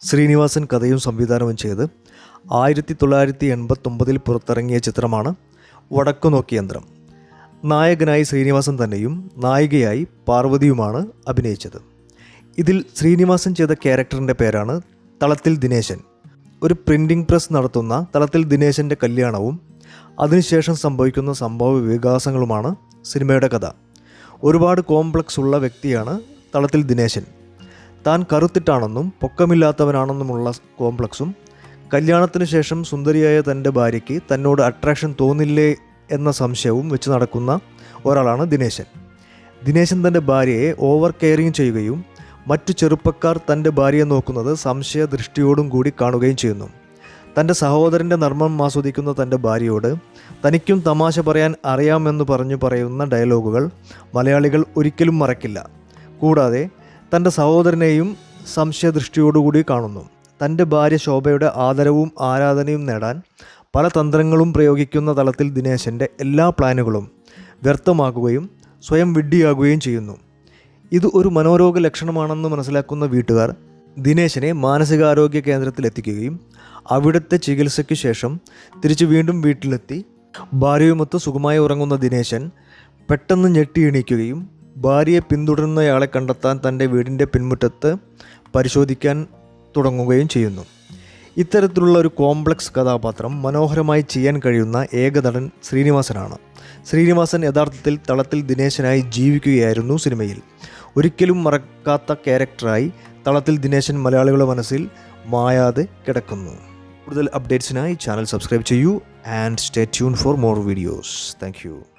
ശ്രീനിവാസൻ കഥയും സംവിധാനവും ചെയ്ത് ആയിരത്തി തൊള്ളായിരത്തി എൺപത്തൊമ്പതിൽ പുറത്തിറങ്ങിയ ചിത്രമാണ് വടക്കു നോക്കിയന്ത്രം നായകനായി ശ്രീനിവാസൻ തന്നെയും നായികയായി പാർവതിയുമാണ് അഭിനയിച്ചത്. ഇതിൽ ശ്രീനിവാസൻ ചെയ്ത ക്യാരക്ടറിന്റെ പേരാണ് തളത്തിൽ ദിനേശൻ. ഒരു പ്രിന്റിംഗ് പ്രസ് നടത്തുന്ന തളത്തിൽ ദിനേശന്റെ കല്യാണവും അതിനുശേഷം സംഭവിക്കുന്ന സംഭവ വികാസങ്ങളുമാണ് സിനിമയുടെ കഥ. ഒരുപാട് കോംപ്ലക്സ് ഉള്ള വ്യക്തിയാണ് തളത്തിൽ ദിനേശൻ. താൻ കറുത്തിട്ടാണെന്നും പൊക്കമില്ലാത്തവനാണെന്നുമുള്ള കോംപ്ലക്സും കല്യാണത്തിന് ശേഷം സുന്ദരിയായ തന്റെ ഭാര്യയ്ക്ക് തന്നോട് അട്രാക്ഷൻ തോന്നില്ലേ എന്ന സംശയവും വെച്ച് നടക്കുന്ന ഒരാളാണ് ദിനേശൻ. ദിനേശൻ തന്റെ ഭാര്യയെ ഓവർ കെയറിങ് ചെയ്യുകയും മറ്റു ചെറുപ്പക്കാർ തന്റെ ഭാര്യയെ നോക്കുന്നത് സംശയ ദൃഷ്ടിയോടും കൂടി കാണുകയും ചെയ്യുന്നു. തന്റെ സഹോദരന്റെ നർമ്മം ആസ്വദിക്കുന്ന തന്റെ ഭാര്യയോട് തനിക്കും തമാശ പറയാൻ അറിയാമെന്ന് പറഞ്ഞു പറയുന്ന ഡയലോഗുകൾ മലയാളികൾ ഒരിക്കലും മറക്കില്ല. കൂടാതെ തന്റെ സഹോദരനെയും സംശയദൃഷ്ടിയോടുകൂടി കാണുന്നു. തന്റെ ഭാര്യ ശോഭയുടെ ആദരവും ആരാധനയും നേടാൻ പല തന്ത്രങ്ങളും പ്രയോഗിക്കുന്ന തലത്തിൽ ദിനേശന്റെ എല്ലാ പ്ലാനുകളും വ്യർത്ഥമാക്കുകയും സ്വയം വിഡ്ഢിയാകുകയും ചെയ്യുന്നു. ഇത് ഒരു മനോരോഗ ലക്ഷണമാണെന്ന് മനസ്സിലാക്കുന്ന വീട്ടുകാർ ദിനേശനെ മാനസികാരോഗ്യ കേന്ദ്രത്തിൽ എത്തിക്കുകയും അവിടുത്തെ ചികിത്സയ്ക്ക് ശേഷം തിരിച്ച് വീണ്ടും വീട്ടിലെത്തി ഭാര്യയുമൊത്ത് സുഖമായി ഉറങ്ങുന്ന ദിനേശൻ പെട്ടെന്ന് ഞെട്ടി എണീക്കുകയും ഭാര്യയെ പിന്തുടരുന്നയാളെ കണ്ടെത്താൻ തന്റെ വീടിന്റെ പിൻമുറ്റത്ത് പരിശോധിക്കാൻ തുടങ്ങുകയും ചെയ്യുന്നു. ഇത്തരത്തിലുള്ള ഒരു കോംപ്ലക്സ് കഥാപാത്രം മനോഹരമായി ചെയ്യാൻ കഴിയുന്ന ഏക നടൻ ശ്രീനിവാസനാണ്. ശ്രീനിവാസൻ യഥാർത്ഥത്തിൽ തളത്തിൽ ദിനേശനായി ജീവിക്കുകയായിരുന്നു സിനിമയിൽ. ഒരിക്കലും മറക്കാത്ത ക്യാരക്ടറായി തളത്തിൽ ദിനേശൻ മലയാളികളുടെ മനസ്സിൽ മായാതെ കിടക്കുന്നു. കൂടുതൽ അപ്ഡേറ്റ്സിനായി ചാനൽ സബ്സ്ക്രൈബ് ചെയ്യൂ and stay tune for more videos. Thank